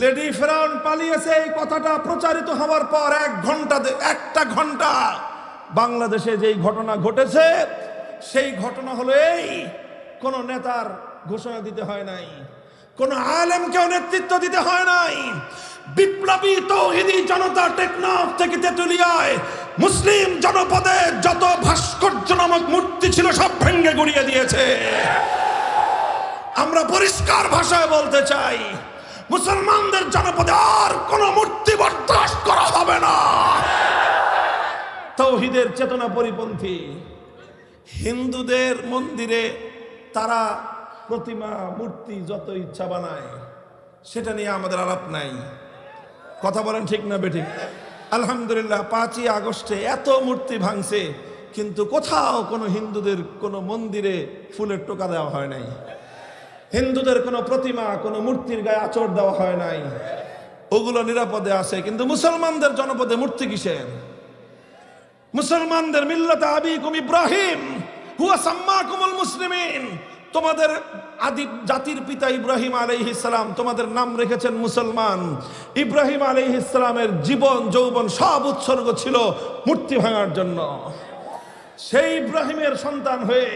Lady ফেরাউন পালিয়েছে, এই কথাটা প্রচারিত হওয়ার পর এক ঘণ্টা একটা ঘণ্টা বাংলাদেশে যেই ঘটনা ঘটেছে, সেই ঘটনা হলো এই। কোন নেতার ঘোষণা দিতে হয় নাই, কোন আলেমকেও নেতৃত্ব দিতে হয় নাই। বিপ্লবী তৌহিদি জনতা টেকনাফ থেকে তেতুলিয়ায় মুসলিম জনপদে যত ভাস্কর্য নামক মূর্তি ছিল সব ভেঙ্গে গুড়িয়ে দিয়েছে। আমরা পরিষ্কার ভাষায় বলতে চাই মুসলমানদের জনপদে আর কোন মূর্তি বরদাস্ত করা হবে না। তৌহিদের চেতনা পরিপন্থী। হিন্দুদের মন্দিরে তারা প্রতিমা, মূর্তি যত ইচ্ছা বানায়, সেটা নিয়ে আমাদের আলাপ নাই। কথা বলেন ঠিক না বেঠিক আলহামদুলিল্লাহ, পাঁচই আগস্টে এত মূর্তি ভাঙছে, কিন্তু কোথাও কোনো হিন্দুদের কোনো মন্দিরে ফুলের টোকা দেওয়া হয় নাই। হিন্দুদের কোনো প্রতিমা, কোনো মূর্তির গায়ে আচর দেওয়া হয় নাই। ওগুলো নিরাপদে আছে, কিন্তু মুসলমানদের জনপদে মূর্তি কিসের? মুসলমানদের মিল্লাতে আবিকুম ইব্রাহিম, হুয়া সাম্মা সাম্মাকুমুল মুসলিমিন। তোমাদের আদি জাতির পিতা ইব্রাহিম আলাইহিস সালাম, তোমাদের নাম রেখেছেন মুসলমান। ইব্রাহিম আলাইহিস সালামের জীবন, যৌবন সব উৎসর্গ ছিল মূর্তি ভাঙার জন্য। সেই ইব্রাহিমের সন্তান হয়ে,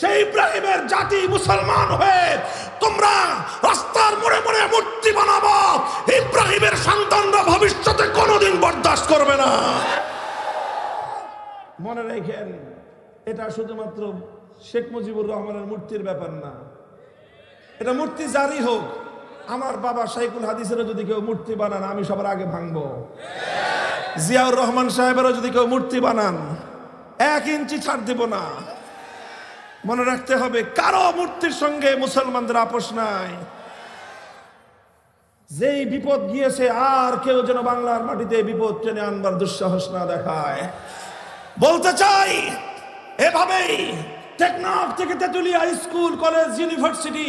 সেই ইব্রাহিমের জাতি মুসলমান হয়ে তোমরা রাস্তার মোড়ে মোড়ে মূর্তি বানাবো। ইব্রাহিমের সন্তানরা ভবিষ্যতে কোনোদিন বরদাস্ত করবে না। মনে রেখেন, এটা শুধুমাত্র শেখ মুজিবুর রহমানের মূর্তির ব্যাপার না। এটা মূর্তি জারি হোক, আমার বাবা শাইকুল হাদিসেরও যদি কেউ মূর্তি বানান, আমি সবার আগে ভাঙবো। জিয়াউর রহমান সাহেবেরও যদি কেউ মূর্তি বানান এক ইঞ্চি ছাড় দেব না। মনে রাখতে হবে, কারও মূর্তির সঙ্গে মুসলমানদের আপোষ নাই। যেই বিপদ গিয়েছে, আর কেউ যেন বাংলার মাটিতে বিপদ টেনে আনবার দুঃসাহস না দেখায়। বলতে চাই, এভাবেই টেকনাফ থেকে তেতুলিয়া স্কুল, কলেজ, ইউনিভার্সিটি,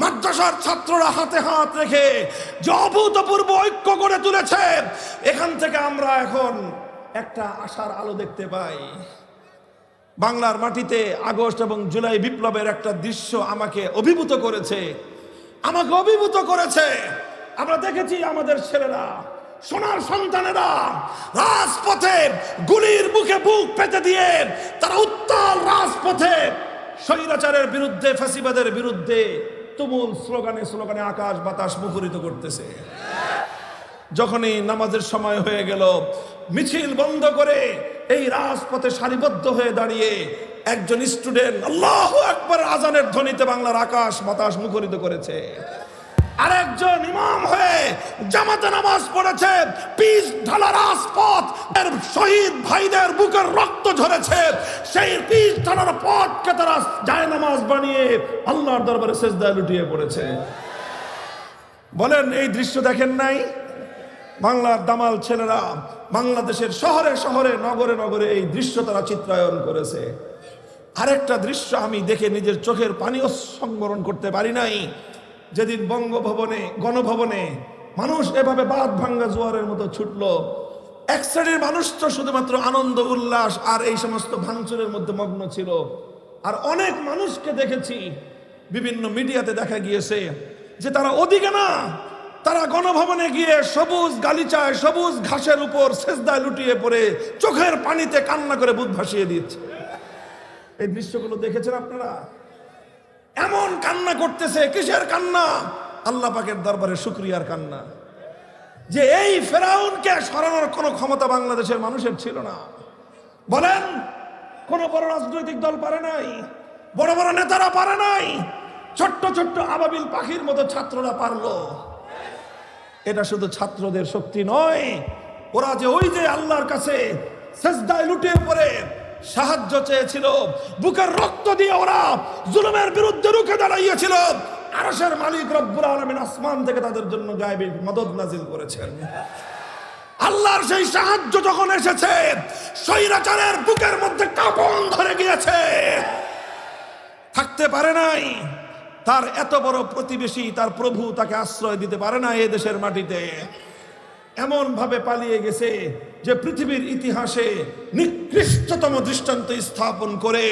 মাদ্রাসার ছাত্ররা হাতে হাত রেখে যে অভূতপূর্ব ঐক্য করে তুলেছে, এখান থেকে আমরা এখন একটা আশার আলো দেখতে পাই। বাংলার মাটিতে আগস্ট এবং জুলাই বিপ্লবের একটা দৃশ্য আমাকে অভিভূত করেছে। আমাকে অভিভূত করেছে। আমরা দেখেছি আমাদের ছেলেরা, সোনার সন্তানেরা রাজপথে গুলির মুখে বুক পেতে দিয়ে তারা উত্তাল রাজপথে স্বৈরাচারের বিরুদ্ধে ফাঁসিবাদের বিরুদ্ধে তুমুল স্লোগানে স্লোগানে আকাশ বাতাস মুখরিত করতেছে। যখনই নামাজের সময় হয়ে গেল, মিছিল বন্ধ করে এই রাজপথে সারিবদ্ধ হয়ে দাঁড়িয়ে একজন স্টুডেন্ট আল্লাহ একবার আজানের ধ্বনিতে বাংলার আকাশ বাতাস মুখরিত করেছে। আরেকজন ইমাম হয়ে জামাতে নামাজ পড়েছে পিস ঢালা রাজপথ, এর শহীদ ভাইদের বুকের রক্ত ঝরেছে। সেই পিস ঢালার পথকে তারা যায় নামাজ বানিয়ে আল্লাহর দরবারে সেজদায় লুটিয়ে পড়েছে। বলেন, এই দৃশ্য দেখেন নাই? বাংলার দামাল ছেলেরা বাংলাদেশের শহরে শহরে, নগরে নগরে এই দৃশ্য তারা চিত্রায়ন করেছে। আরেকটা দৃশ্য আমি দেখে নিজের চোখের পানীয় সংবরণ করতে পারি নাই। যেদিন বঙ্গভবনে, গণভবনে মানুষ এভাবে বাদ ভাঙ্গা জোয়ারের মতো ছুটল, এক শ্রেণির মানুষ তো শুধুমাত্র আনন্দ, উল্লাস আর এই সমস্ত ভাঙচুরের মধ্যে মগ্ন ছিল। আর অনেক মানুষকে দেখেছি, বিভিন্ন মিডিয়াতে দেখা গিয়েছে যে তারা ওদিকে না তারা গণভবনে গিয়ে সবুজ গালিচায়, সবুজ ঘাসের উপর সেজদায় লুটিয়ে পড়ে চোখের পানিতে কান্না করে বুধ ভাসিয়ে দিচ্ছে এই দৃশ্যগুলো দেখেছেন আপনারা? এমন কান্না করতেছে, কিসের কান্না? আল্লাহ পাকের দরবারে শুক্রিয়ার কান্না। যে এই ফেরাউনকে সরানোর কোনো ক্ষমতা বাংলাদেশের মানুষের ছিল না। বলেন, কোন বড় রাজনৈতিক দল পারে নাই, বড় বড় নেতারা পারে নাই, ছোট্ট ছোট্ট আবাবিল পাখির মতো ছাত্ররা পারল। এটা শুধু ছাত্রদের শক্তি নয়, ওরা যে ওই যে আল্লাহর কাছে সেজদায় লুটিয়ে পড়ে সাহায্য চেয়েছিল, বুকের রক্ত দিয়ে ওরা জুলুমের বিরুদ্ধে রুখে দাঁড়াইয়েছিল। আরশের মালিক রব্বুল আলামিন আসমান থেকে তাদের জন্য গায়েবী মদত নাজিল করেছেন। আল্লাহর সেই সাহায্য যখন এসেছে, স্বৈরাচারের বুকের মধ্যে কাপন ধরে গিয়েছে। থাকতে পারে নাই। তার এত বড় প্রতিবেশী, তার প্রভু তাকে আশ্রয় দিতে পারে না এ দেশের মাটিতে। এমন ভাবে পালিয়ে গেছে যে পৃথিবীর ইতিহাসে নিকৃষ্টতম দৃষ্টান্ত স্থাপন করে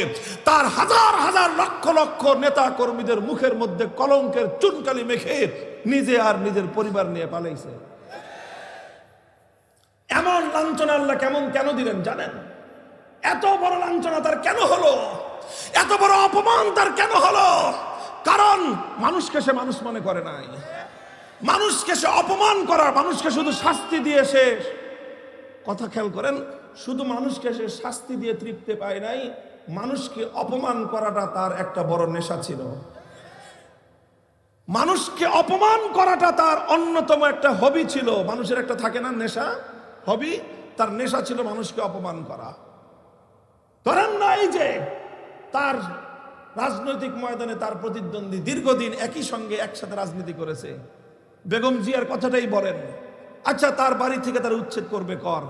তার হাজার হাজার লক্ষ লক্ষ নেতা কর্মীদের মুখের মধ্যে কলঙ্কের চুনকালি মেখে নিজে আর নিজের পরিবার নিয়ে পালাইছে। এমন লাঞ্ছনা আল্লাহ কেমন কেন দিলেন জানেন? এত বড় লাঞ্ছনা তার কেন হলো? এত বড় অপমান তার কেন হলো? কারণ মানুষকে সে মানুষ মনে করে নাই। মানুষকে সে অপমান করার, মানুষকে শুধু শাস্তি দিয়ে সে কথা খেয়াল করেন, শুধু মানুষকে সে শাস্তি দিয়ে তৃপ্তি পায় নাই, মানুষকে অপমান করাটা তার একটা বড় নেশা ছিল। মানুষকে অপমান করাটা তার অন্যতম একটা হবি ছিল। মানুষের একটা থাকে না নেশা? হবি? তার নেশা ছিল মানুষকে অপমান করা। ধরেন না এই যে তার রাজনৈতিক ময়দানে তার প্রতিদ্বন্দ্বী দীর্ঘদিন একই সঙ্গে একসাথে রাজনীতি করেছে। বেগম জিয়ার কথাটাই বলেন। আচ্ছা তার বাড়ি থেকে তার উচ্ছেদ করবে কর।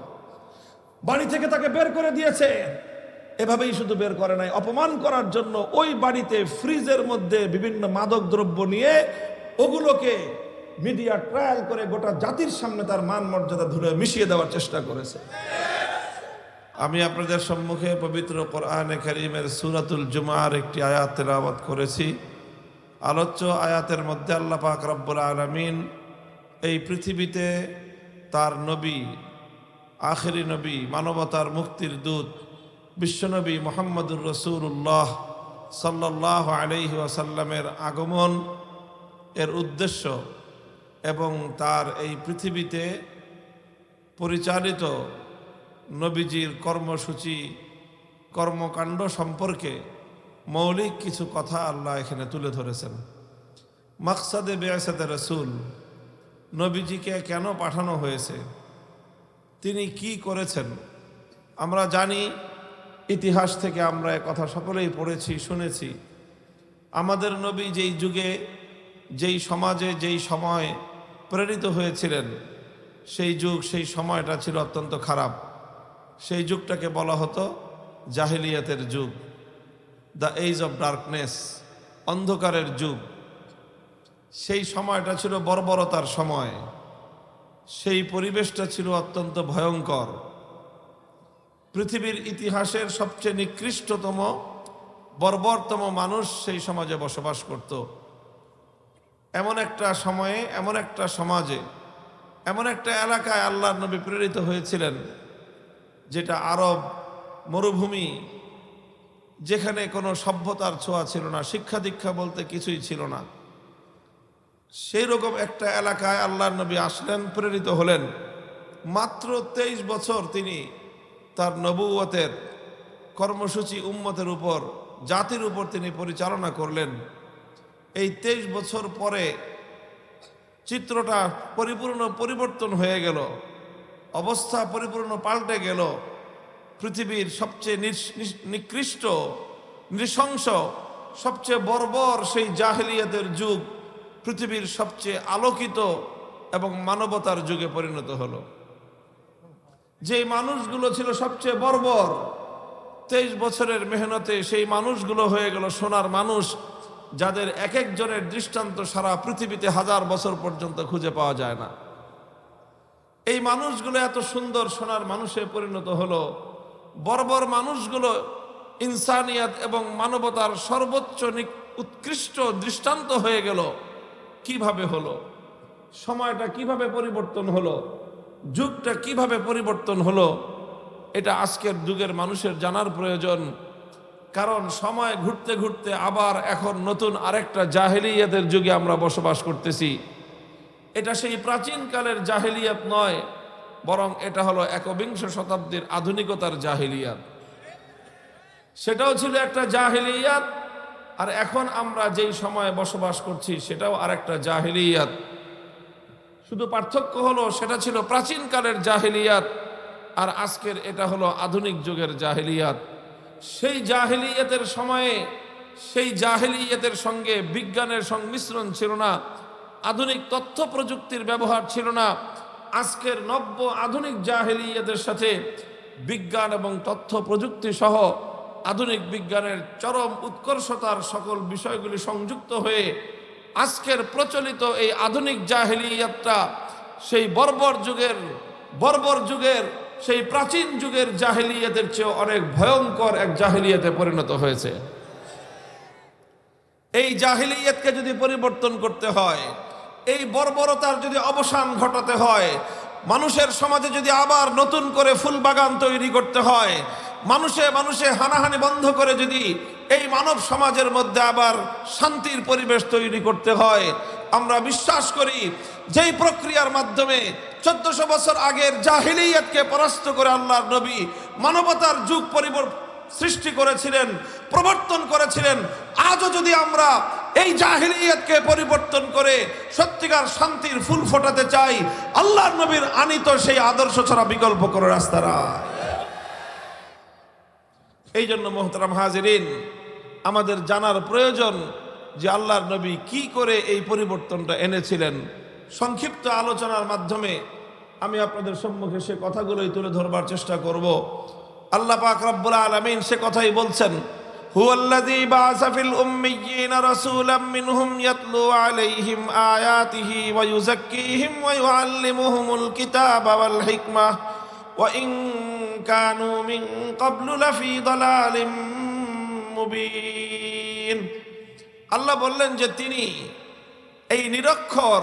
বাড়ি থেকে তাকে বের করে দিয়েছে। এভাবেই শুধু বের করে নাই, অপমান করার জন্য ওই বাড়িতে ফ্রিজের মধ্যে বিভিন্ন মাদক দ্রব্য নিয়ে ওগুলোকে মিডিয়া ট্রায়াল করে গোটা জাতির সামনে তার মান মর্যাদা ধরে মিশিয়ে দেওয়ার চেষ্টা করেছে। আমি আপনাদের সম্মুখে পবিত্র কোরআনে করিমের সুরাতুল জুমার একটি আয়াত তেলাওয়াত করেছি। আলোচ্য আয়াতের মধ্যে আল্লাহ পাক রব্বুল আলমিন এই পৃথিবীতে তার নবী, আখেরি নবী, মানবতার মুক্তির দূত, বিশ্বনবী মোহাম্মদুর রসুল্লাহ সাল্লাহ আলহি ওয়াসাল্লামের আগমন, এর উদ্দেশ্য এবং তার এই পৃথিবীতে পরিচালিত নবীজির কর্মসূচি, কর্মকাণ্ড সম্পর্কে মৌলিক কিছু কথা আল্লাহ এখানে তুলে ধরেছেন। মাকসাদে বেয়াসাদে রসুল, নবীজিকে কেন পাঠানো হয়েছে? তিনি কি করেছেন? আমরা জানি, ইতিহাস থেকে আমরা কথা সকলেই পড়েছি, শুনেছি। আমাদের নবী যেই যুগে, যেই সমাজে, যেই সময় প্রেরিত হয়েছিলেন, সেই যুগ, সেই সময়টা ছিল অত্যন্ত খারাপ। সেই যুগটাকে বলা হতো জাহিলিয়াতের যুগ, দ্য এইজ অফ ডার্কনেস, অন্ধকারের যুগ। সেই সময়টা ছিল বর্বরতার সময়। সেই পরিবেশটা ছিল অত্যন্ত ভয়ঙ্কর। পৃথিবীর ইতিহাসের সবচেয়ে নিকৃষ্টতম, বর্বরতম মানুষ সেই সমাজে বসবাস করত। এমন একটা সময়ে, এমন একটা সমাজে, এমন একটা এলাকায় আল্লাহর নবী প্রেরিত হয়েছিলেন। যেটা আরব মরুভূমি, যেখানে কোনো সভ্যতার ছোঁয়া ছিল না, শিক্ষা দীক্ষা বলতে কিছুই ছিল না। সেই রকম একটা এলাকায় আল্লাহর নবী আসলেন, প্রেরিত হলেন। মাত্র তেইশ বছর তিনি তার নবুয়তের কর্মসূচি উম্মতের উপর, জাতির উপর তিনি পরিচালনা করলেন। এই তেইশ বছর পরে চিত্রটা পরিপূর্ণ পরিবর্তন হয়ে গেল। অবস্থা পরিপূর্ণ পাল্টে গেল। পৃথিবীর সবচেয়ে নিকৃষ্ট, নৃশংস, সবচেয়ে বর্বর সেই জাহেলিয়াতের যুগ পৃথিবীর সবচেয়ে আলোকিত এবং মানবতার যুগে পরিণত হলো। যে মানুষগুলো ছিল সবচেয়ে বর্বর, তেইশ বছরের মেহনতে সেই মানুষগুলো হয়ে গেল সোনার মানুষ, যাদের এক একজনের দৃষ্টান্ত সারা পৃথিবীতে হাজার বছর পর্যন্ত খুঁজে পাওয়া যায় না। এই মানুষগুলো এত সুন্দর সোনার মানুষে পরিণত হলো। বর্বর মানুষগুলো ইনসানিয়াত এবং মানবতার সর্বোচ্চ উৎকৃষ্ট দৃষ্টান্ত হয়ে গেল। কীভাবে হলো? সময়টা কীভাবে পরিবর্তন হলো? যুগটা কীভাবে পরিবর্তন হলো? এটা আজকের যুগের মানুষের জানার প্রয়োজন। কারণ সময় ঘুরতে ঘুরতে আবার এখন নতুন আরেকটা জাহেলিয়াতের যুগে আমরা বসবাস করতেছি। এটা সেই প্রাচীনকালের জাহেলিয়াত নয়, বরং এটা হলো একবিংশ শতাব্দীর আধুনিকতার জাহেলিয়াত। সেটাও ছিল একটা জাহেলিয়াত, আর এখন আমরা যেই সময়ে বসবাস করছি সেটাও আরেকটা জাহেলিয়াত। শুধু পার্থক্য হলো সেটা ছিল প্রাচীনকালের জাহেলিয়াত, আর আজকের এটা হলো আধুনিক যুগের জাহেলিয়াত। সেই জাহেলিয়াতের সময়ে, সেই জাহেলিয়াতের সঙ্গে বিজ্ঞানের সংমিশ্রণ ছিল না আধুনিক তথ্য প্রযুক্তির ব্যবহার ছিল না। আজকের নব্য আধুনিক জাহেলিয়াতের সাথে বিজ্ঞান এবং তথ্য প্রযুক্তি সহ আধুনিক বিজ্ঞানের চরম উৎকর্ষতার সকল বিষয়গুলি সংযুক্ত হয়ে আজকের প্রচলিত এই আধুনিক জাহেলিয়াতটা, সেই বর্বর যুগের বর্বর যুগের, সেই প্রাচীন যুগের জাহেলিয়াতের চেয়ে অনেক ভয়ঙ্কর এক জাহেলিয়াতে পরিণত হয়েছে। এই জাহেলিয়াতকে যদি পরিবর্তন করতে হয় এই বর্বরতার যদি অবসান ঘটাতে হয়, মানুষের সমাজে যদি আবার নতুন করে ফুল বাগান তৈরি করতে হয়, মানুষে মানুষে হানাহানি বন্ধ করে যদি এই মানব সমাজের মধ্যে আবার শান্তির পরিবেশ তৈরি করতে হয়, আমরা বিশ্বাস করি যেই প্রক্রিয়ার মাধ্যমে চোদ্দশো বছর আগের জাহিলিয়তকে পরাস্ত করে আল্লাহর নবী মানবতার যুগ পরিবর্তন সৃষ্টি করেছিলেন, প্রবর্তন করেছিলেন, আজও যদি আমরা এই জাহিলিয়তকে পরিবর্তন করে সত্যিকার শান্তির ফুল ফোটাতে চাই। আল্লাহর নবীর আনিত সেই আদর্শ ছাড়া বিকল্প করে রাস্তা নাই। এই জন্য মোহতারাম হাজিরিন, আমাদের জানার প্রয়োজন যে আল্লাহর নবী কি করে এই পরিবর্তনটা এনেছিলেন। সংক্ষিপ্ত আলোচনার মাধ্যমে আমি আপনাদের সম্মুখে সে কথাগুলোই তুলে ধরবার চেষ্টা করব। আল্লাহ পাক রব্বুল আলামিন সে কথাই বলছেন উম্মিয়্যিনা রাসূলাম মিনহুম ইয়াতলু আলাইহিম আয়াতিহি ওয়া ইউযাক্কিহিম ওয়া ইউআল্লিমুহুমুল কিতাবা ওয়াল হিকমা। ওয়া ইন কানু মিন ক্বাবলু লাফি দালালিম মুবিন। আল্লাহ বললেন যে তিনি এই নিরক্ষর,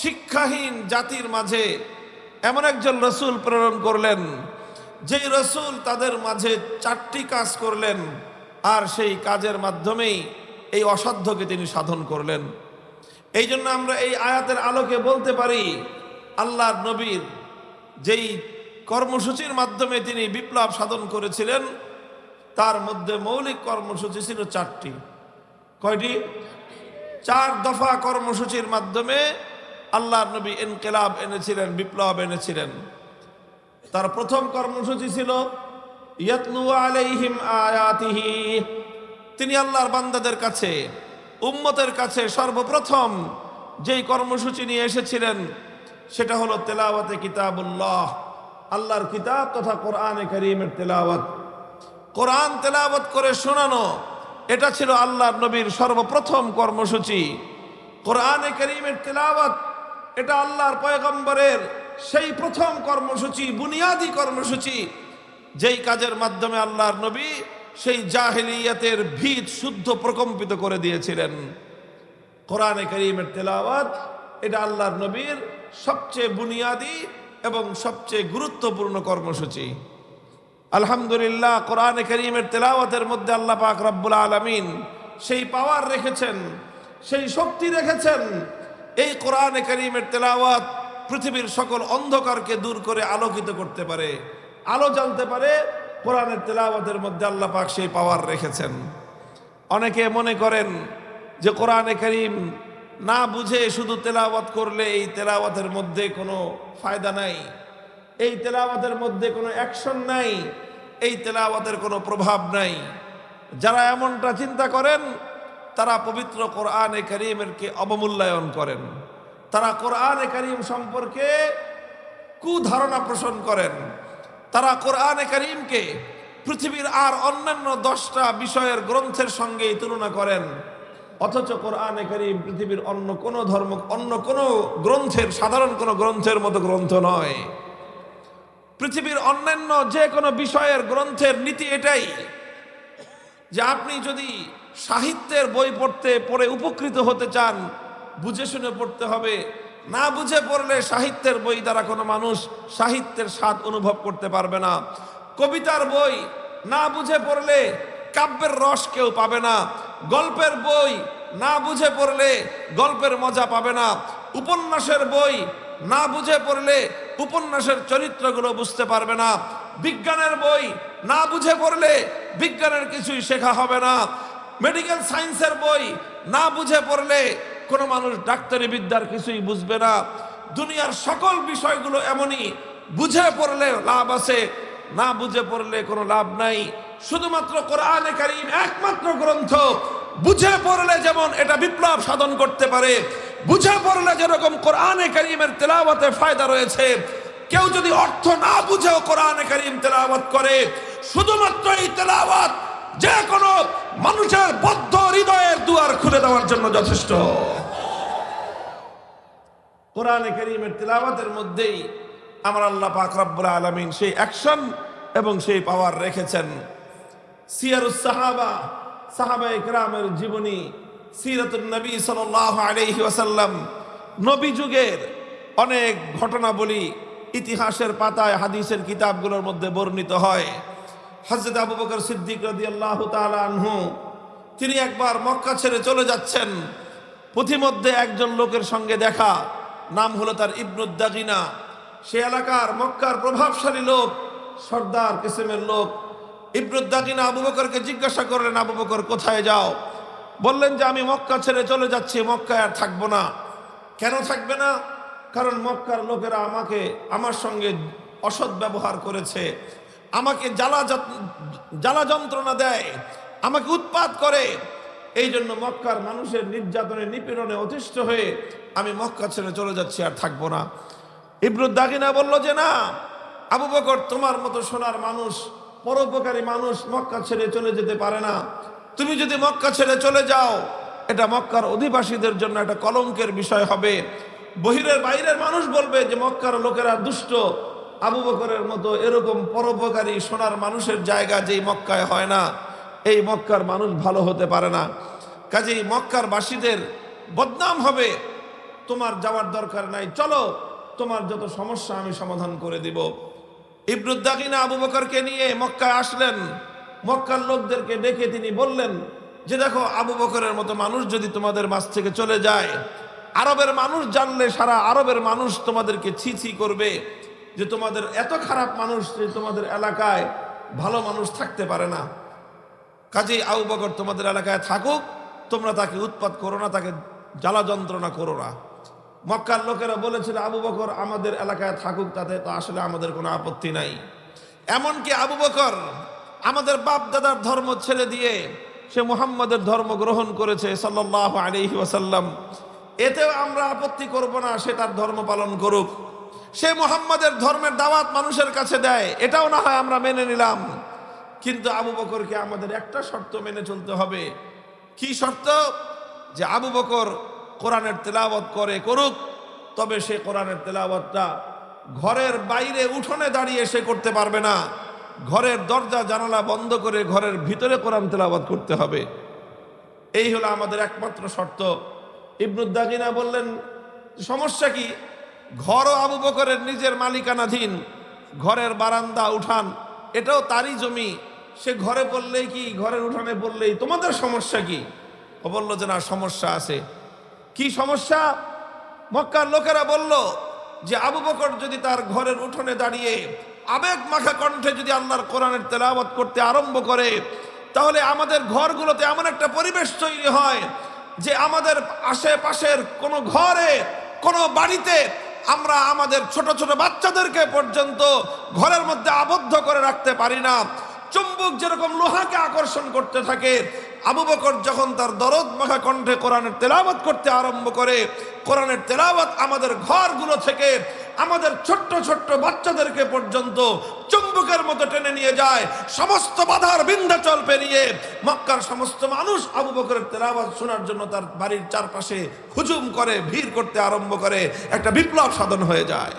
শিক্ষাহীন জাতির মাঝে এমন একজন রসুল প্রেরণ করলেন, যেই রসুল তাদের মাঝে চারটি কাজ করলেন। আর সেই কাজের মাধ্যমেই এই অসাধ্যকে তিনি সাধন করলেন। এই জন্য আমরা এই আয়াতের আলোকে বলতে পারি, আল্লাহর নবীর যেই কর্মসূচির মাধ্যমে তিনি বিপ্লব সাধন করেছিলেন, তার মধ্যে মৌলিক কর্মসূচি ছিল চারটি। কয়টি? চার দফা কর্মসূচির মাধ্যমে আল্লাহ নবী ইনকেলাব এনেছিলেন, বিপ্লব এনেছিলেন। তার প্রথম কর্মসূচি ছিল আলাইহিম তিনি আল্লাহর বান্দাদের কাছে, উম্মতের কাছে সর্বপ্রথম যেই কর্মসূচি নিয়ে এসেছিলেন, সেটা হলো তেলাওয়াতে কিতাবুল্লাহ, আল্লাহর কিতাব তথা কোরআনে করিমের তেলাওয়াত। কোরআন তেলাওয়াত করে শোনানো, এটা ছিল আল্লাহর নবীর সর্বপ্রথম কর্মসূচি। কোরআনে করিমের তেলাওয়াত, এটা আল্লাহর পয়গম্বরের সেই প্রথম কর্মসূচি, বুনিয়াদি কর্মসূচি যেই কাজের মাধ্যমে আল্লাহর নবী সেই জাহিলিয়াতের ভিত শুদ্ধ প্রকম্পিত করে দিয়েছিলেন। কোরআনে করিমের তেলাওয়াত, এটা আল্লাহর নবীর সবচেয়ে বুনিয়াদি এবং সবচেয়ে গুরুত্বপূর্ণ কর্মসূচি। আলহামদুলিল্লাহ, কোরআনে করিমের তেলাওয়াতের মধ্যে আল্লাহ পাক রব্বুল আলমিন সেই পাওয়ার রেখেছেন, সেই শক্তি রেখেছেন। এই কোরআনে করিমের তেলাওয়াত পৃথিবীর সকল অন্ধকারকে দূর করে আলোকিত করতে পারে। আলো জ্বালতে পারে, কোরআনের তেলাওয়াতের মধ্যে আল্লাহ পাক সেই পাওয়ার রেখেছেন। অনেকে মনে করেন যে কোরআনে করিম না বুঝে শুধু তেলাওয়াত করলে এই তেলাওয়াতের মধ্যে কোনো ফায়দা নাই, এই তেলাওয়াতের মধ্যে কোনো অ্যাকশন নাই, এই তেলাওয়াতের কোনো প্রভাব নাই। যারা এমনটা চিন্তা করেন, তারা পবিত্র কোরআনে করিমেরকে অবমূল্যায়ন করেন। তারা কোরআনে করিম সম্পর্কে কুধারণা পোষণ করেন। তারা কোরআনে করিমকে পৃথিবীর আর অন্যান্য দশটা বিষয়ের গ্রন্থের সঙ্গে তুলনা করেন। অথচ কোরআনে করিম পৃথিবীর অন্য কোনো ধর্ম, অন্য কোনো গ্রন্থের, সাধারণ কোনো গ্রন্থের মতো গ্রন্থ নয়। পৃথিবীর অন্যান্য যে কোনো বিষয়ের গ্রন্থের নীতি এটাই যে আপনি যদি সাহিত্যের বই পড়তে, পড়ে উপকৃত হতে চান, বুঝে শুনে পড়তে হবে না বুঝে পড়লে সাহিত্যের বই দ্বারা কোনো মানুষ সাহিত্যের স্বাদ অনুভব করতে পারবে না। কবিতার বই না বুঝে পড়লে কাব্যের রস কেউ পাবে না। গল্পের বই না বুঝে পড়লে গল্পের মজা পাবে না। উপন্যাসের বই না বুঝে পড়লে উপন্যাসের চরিত্রগুলো বুঝতে পারবে না। বিজ্ঞানের বই না বুঝে পড়লে বিজ্ঞানের কিছুই শেখা হবে না। মেডিকেল সায়েন্সের বই না বুঝে পড়লে কোনো মানুষ ডাক্তারি বিদ্যার কিছুই বুঝবে না। দুনিয়ার সকল বিষয়গুলো এমনই। বুঝে পড়লে লাভ আছে, না বুঝে পড়লে কোনো লাভ নাই। শুধুমাত্র কোরআনে কারিম একমাত্র গ্রন্থ। বুঝে পড়লে যেমন এটা বিপ্লব সাধন করতে পারে। বুঝে পড়লে যেরকম কোরআনে কারিমের তেলাওয়াতে ফায়দা রয়েছে। কেউ যদি অর্থ না বুঝেও কোরআনে কারিম তেলাওয়াত করে, শুধুমাত্র এই তেলাওয়াত যে কোনো মানুষের বদ্ধ হৃদয়ের দুয়ার খুলে দেওয়ার জন্য যথেষ্ট। কোরআনে করিমের তিলাওয়াতের মধ্যেই আমার আল্লাহ পাক রব্বুল আলমিন সেই অ্যাকশন এবং সেই পাওয়ার রেখেছেন। সিয়ারুস সাহাবা সাহাবা ইকরামের জীবনী, সিরাতুন নবী সাল্লাল্লাহু আলাইহি ওয়াসাল্লাম, নবী যুগের অনেক ঘটনাবলী ইতিহাসের পাতায়, হাদিসের কিতাবগুলোর মধ্যে বর্ণিত হয়। হযরত আবু বকর সিদ্দিক রাদিয়াল্লাহু তাআলা আনহু, তিনি একবার মক্কা ছেড়ে চলে যাচ্ছেন। পথিমধ্যে একজন লোকের সঙ্গে দেখা নাম হলো তার ইবনুদ্দাগিনা। সে এলাকার মক্কার প্রভাবশালী লোক, সর্দার কিসিমের লোক। ইবনুদ্দাগিনা আবু বকরকে জিজ্ঞাসা করলেন, আবু বকর, কোথায় যাও? বললেন যে, আমি মক্কা ছেড়ে চলে যাচ্ছি, মক্কায় আর থাকব না। কেন থাকবে না? কারণ মক্কার লোকেরা আমাকে, আমার সঙ্গে অসৎ ব্যবহার করেছে। আমাকে জ্বালা জ্বালা যন্ত্রণা দেয়। আমাকে উৎপাত করে। এই জন্য মক্কার মানুষের নির্যাতনে নিপীড়নে অতিষ্ঠ হয়ে আমি মক্কা ছেড়ে চলে যাচ্ছি আর থাকব না। ইবরুদ্দাগিনা বলল যে, না, আবু বকর তোমার মতো সোনার মানুষ, পরোপকারী মানুষ মক্কা ছেড়ে চলে যেতে পারে না। তুমি যদি মক্কা ছেড়ে চলে যাও, এটা মক্কার অধিবাসীদের জন্য একটা কলঙ্কের বিষয় হবে। বহিরের বাইরের মানুষ বলবে যে, মক্কার লোকেরা দুষ্ট। আবু বকরের মতো এরকম পরোপকারী সোনার মানুষের জায়গা যেই মক্কায় হয় না। এই মক্কার মানুষ ভালো হতে পারে না। কাজেই মক্কার বাসীদের বদনাম হবে। তোমার যাওয়ার দরকার নাই, চলো। তোমার যত সমস্যা আমি সমাধান করে দিব। ইবরুদ্দাকিনা আবু বকরকে নিয়ে মক্কায় আসলেন। মক্কার লোকদেরকে ডেকে তিনি বললেন, যে দেখো, আবু বকরের মতো মানুষ যদি তোমাদের মাছ থেকে চলে যায়, আরবের মানুষ জানলে সারা আরবের মানুষ তোমাদেরকে ছি করবে। যে তোমাদের এত খারাপ মানুষ যে তোমাদের এলাকায় ভালো মানুষ থাকতে পারে না। কাজেই আবু বকর তোমাদের এলাকায় থাকুক, তোমরা তাকে উৎপাত করো না, তাকে জ্বালা যন্ত্রণা করো না। মক্কার লোকেরা বলেছিল, আবু বকর আমাদের এলাকায় থাকুক, তাতে তো আসলে আমাদের কোনো আপত্তি নাই। এমনকি আবু বকর আমাদের বাপ দাদার ধর্ম ছেড়ে দিয়ে সে মুহাম্মাদের ধর্ম গ্রহণ করেছে সাল্লাহ আলহি ওয়াসাল্লাম। এতেও আমরা আপত্তি করব না, সে তার ধর্ম পালন করুক। সে মুহাম্মাদের ধর্মের দাওয়াত মানুষের কাছে দেয়, এটাও না হয় আমরা মেনে নিলাম। কিন্তু আবু বকরকে আমাদের একটা শর্ত মেনে চলতে হবে। কি শর্ত? যে আবু বকর কোরআনের তেলাওয়াত করে করুক, তবে সে কোরআনের তেলাওয়াতটা ঘরের বাইরে উঠোনে দাঁড়িয়ে সে করতে পারবে না। ঘরের দরজা, জানালা বন্ধ করে ঘরের ভিতরে কোরআন তেলাওয়াত করতে হবে। এই হলো আমাদের একমাত্র শর্ত। ইবনুদ্দাগিনা বললেন, সমস্যা কি? ঘরও আবু বকরের নিজের মালিকানাধীন, ঘরের বারান্দা, উঠান, এটাও তারই জমি। সে ঘরে পড়লেই কি? ঘরের উঠানে পড়লেই। তোমাদের সমস্যা কি? ও বলল যে না, সমস্যা আছে। কি সমস্যা? মক্কার লোকেরা বলল যে আবু বকর যদি তার ঘরের উঠোনে দাঁড়িয়ে আবেগ মাখা কণ্ঠে যদি আল্লাহর কোরআনের তেলাওয়াত করতে আরম্ভ করে, তাহলে আমাদের ঘরগুলোতে এমন একটা পরিবেশ তৈরি হয় যে আমাদের আশেপাশের কোনো ঘরে, কোনো বাড়িতে আমরা আমাদের ছোট ছোট বাচ্চাদেরকে পর্যন্ত ঘরের মধ্যে আবদ্ধ করে রাখতে পারি না। চুম্বক যেরকম লোহাকে আকর্ষণ করতে থাকে, আবু বকর যখন তার দরদ মাখা কণ্ঠে কোরআনের তেলাওয়াত করতে আরম্ভ করে, কোরআনের তেলাওয়াত আমাদের ঘরগুলো থেকে আমাদের ছোট্ট ছোট্ট বাচ্চাদেরকে পর্যন্ত চুম্বকের মতো টেনে নিয়ে যায়, সমস্ত বাধার বিন্ধ্যাচল পেরিয়ে মক্কার সমস্ত মানুষ আবু বকরের তেলাওয়াত শোনার জন্য তার বাড়ির চারপাশে হুজুম করে, ভিড় করতে আরম্ভ করে, একটা বিপ্লব সাধন হয়ে যায়।